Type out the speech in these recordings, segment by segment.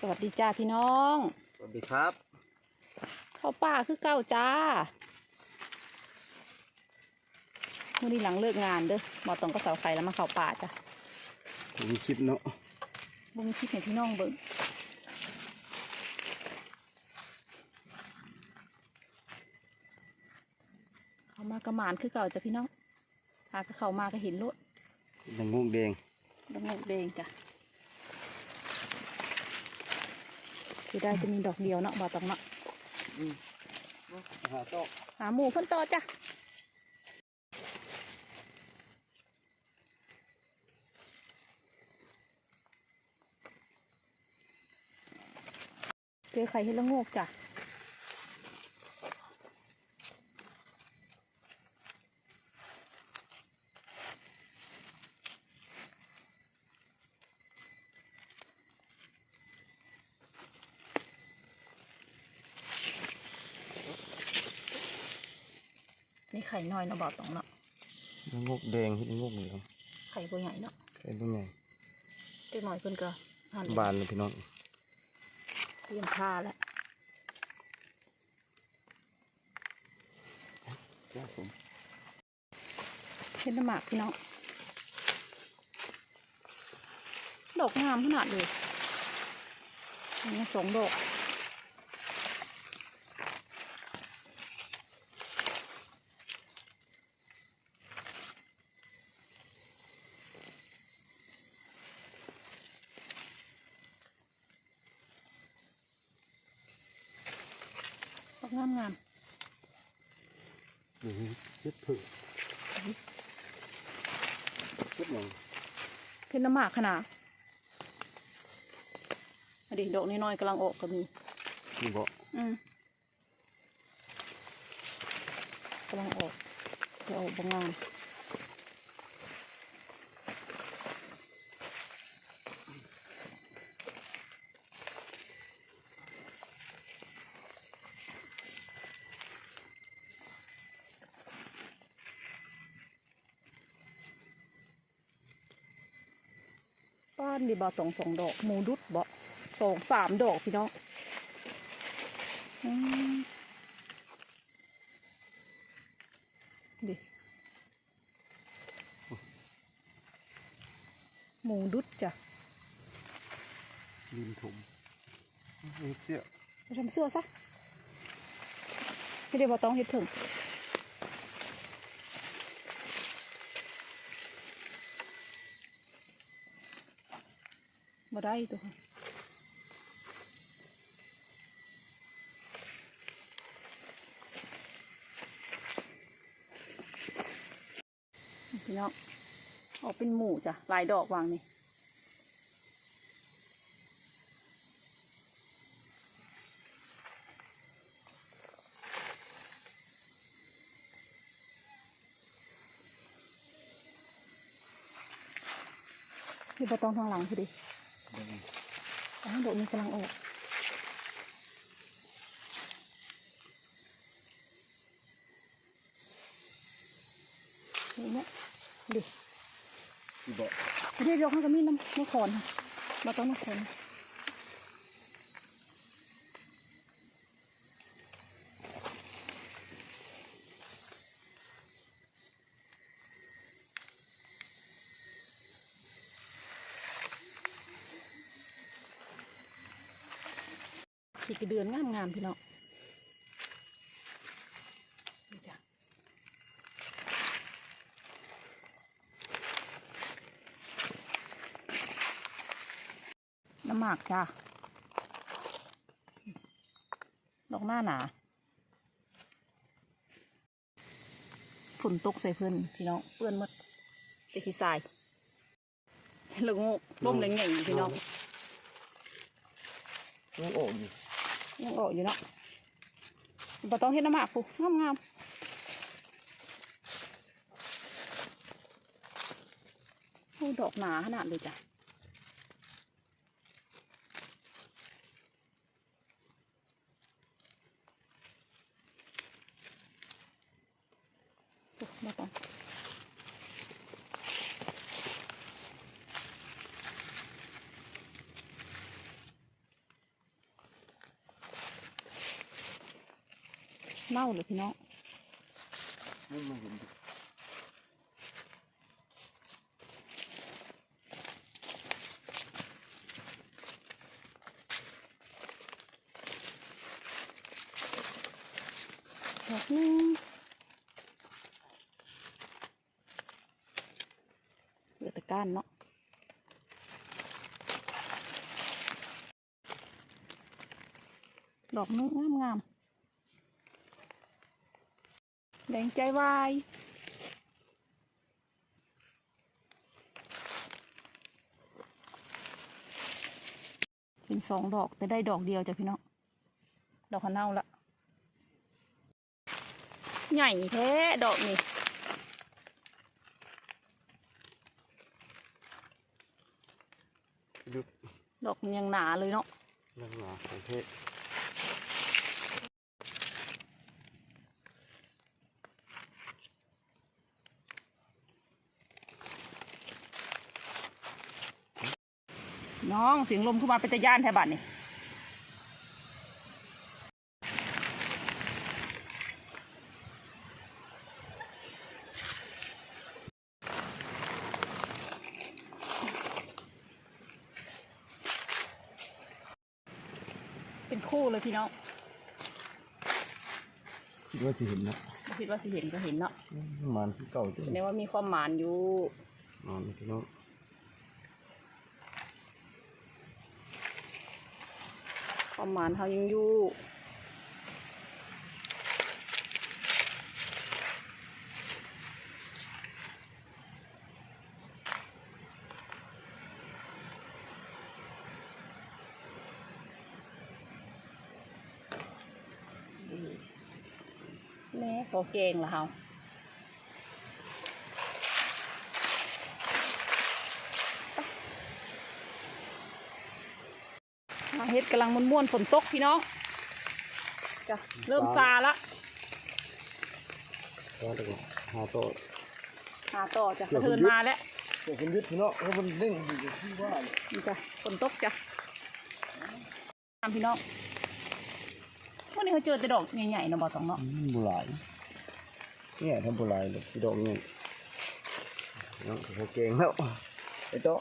สวัสดีจ้าพี่น้อง สวัสดีครับ เข้าป่าคือเก้าจ้ามื่อนี้หลังเลิกงานเด้อหมอตองก็เสาไฟแล้วมาเข้าป่าจ้ะผมคลิปเนาะบุ้งคิดเห็นพี่น้องเบิ่งเขามากระหมานคือเก่าจ้ะพี่น้องหากเข้ามาก็เห็นรถดังงงแดงดอกงกเดงจ้ะ ที่ได้จะมีดอกเดียวเนาะบอตองเนาะหาโตหาหมูเพิ่นต่อจ้ะเจอไข่เห็ดละโงกจ้ะ ไข่น้อยเนาะบอตองเนาะดังงงแดงเห็ดงงเหลืองไข่ตัวใหญ่เนาะใช่ตัวใหญ่เล็กหน่อยเพิ่นก็หั่นบานเลยพี่น้องเตรียมผ้าแล้วแก้สมเห็นน้ำหมากพี่น้องดอกงามขนาดเลยอันนี้สองดอก งามงามอือเช็ดผึ่งเช็ดหนังเห็นน้ำหมากขนาดอดีดอกน้อยๆกำลังออกก็มีนี่บ่อืมกำลังออกจะออกบางงาม บ้านดีบ่สองสองดอกหมูดุดบ่สองสามดอกพี่น้องอืมดิหมูดุดจ้ะดินถมนี่เสื้อไปทำเสื้อซะไม่ได้บ่ต้องเฮ็ดถึง บ่ได้ตัวพี่น้องออกเป็นหมู่จ้ะหลายดอกวางนี่นี่ประตองทางหลังพอดี อ๋อดอกนี้กำลังออกนี่เนี่ยดินี่บ่เรียกยกให้กับมีดน้ำมะขอนค่ะมาต้องมะขอน ขีกระเดือนงามงามๆพี่น้องนี่จ้ะน้ำหมากจ้าดอกหน้าหนาฝนตกใส่เพื่อนพี่น้องเพื่อนมดไปขี้ทรายแล้วงูร่มแรงใหญ่ๆพี่น้องยังโอ่อ ยังออกอยู่เนาะบต้องเห็นน้ำหมากปูงามงามโอ้ดอกหนาขนาดเลยจ้ะ โอ้มาต้อง เน่าเลยพี่น้องมันมาเห็นดิดอกหนึงเหลือแต่ก้านเนาะดอกนึงงามงามๆแดงใจวายเป็นสองดอกแต่ได้ดอกเดียวจ้ะพี่น้อง ดอกขะเน่าละ ใหญ่แท้ดอกนี่ลึกดอกมันยังหนาเลยเนาะลังหนาของเทศ น้องเสียงลมขึ้นมาเป็นตะย่านแถวบ้านนี่เป็นคู่เลยพี่น้องคิดว่าจะเห็นนะบ่คิดว่าสิเห็นก็เห็นเนาะมันคือเก่าจ้ะแสดงว่ามีความหมานอยู่นอนพี่น้อง ความหมานเขายังอยู่แม่พอเก่งละเฮา เฮ็ดกำลังม่วนๆฝนตกพี่น้องจ้ะเริ่มซาละก็เดี๋ยวหาต่อหาต่อจ้ะเดี๋กยวระผมเทินยึดมาแล้วเดี๋ยวผมยึดพี่น้องแล้วมันเด้งอยู่ที่ว่าเลยนี่จ้ะฝนตกจ้ะตามพี่น้องวันนี้เขาเจอแต่ดอกใหญ่ๆเนาะบ่ต้องเนาะอืมบุหลายเนี่ยทำบุหลายเลยสีดอกเนี่ยน้องโอเก่งแล้วไอ้โต๊ะ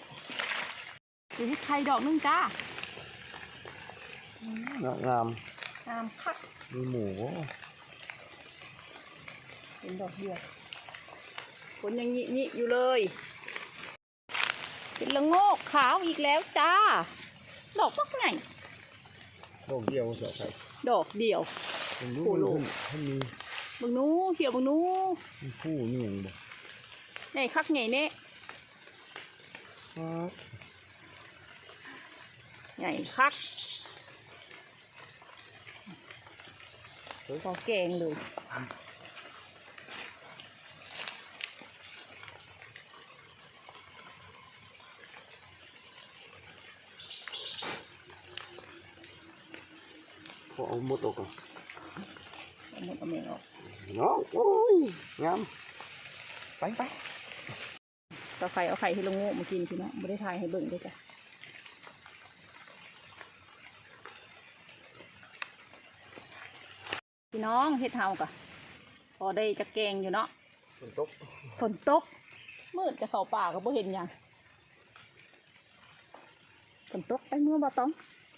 ดูที่ไข่ดอกนึงจ้า งามงามงามคักมีหมูเป็นดอกเดียวฝนยังหยิๆอยู่เลย เป็นละโงกขาวอีกแล้วจ้า ดอกพักไงดอกเดียวเสียใครดอกเดียวผมรู้โอ้มันโหขึ้นถ้ามีบึงหนู้เขียวบึงหนู้มีผู้นี่ยังบอกไงคักไงเน่ครับไงคัก พอแกงเลยพอเอาหมดออกก่อนเอาหมดเอาเมงออกน้องโอ้ยงามไปไปตะไคร้เอาไข่ให้ลงโง่มากินพี่น้องไม่ได้ทายให้เบิ่งด้วยจ้ะ พี่น้องเฮ็ดเฮากะพอได้จะแกงอยู่เนาะฝนตกฝนตก มืดจะเข้าป่าก็บ่เห็นหยังฝนตกไปเมื่อบ่ต้อง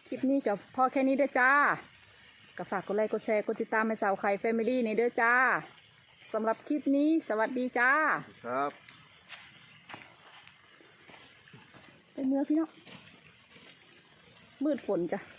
คลิปนี้ก็พอแค่นี้เด้อจ้าก็ฝากกดไลค์กดแชร์กดติดตามให้สาวไข่แฟมิลี่ในเด้อจ้าสำหรับคลิปนี้สวัสดีจ้า ครับไปเมื่อพี่น้องมืดฝนจ้ะ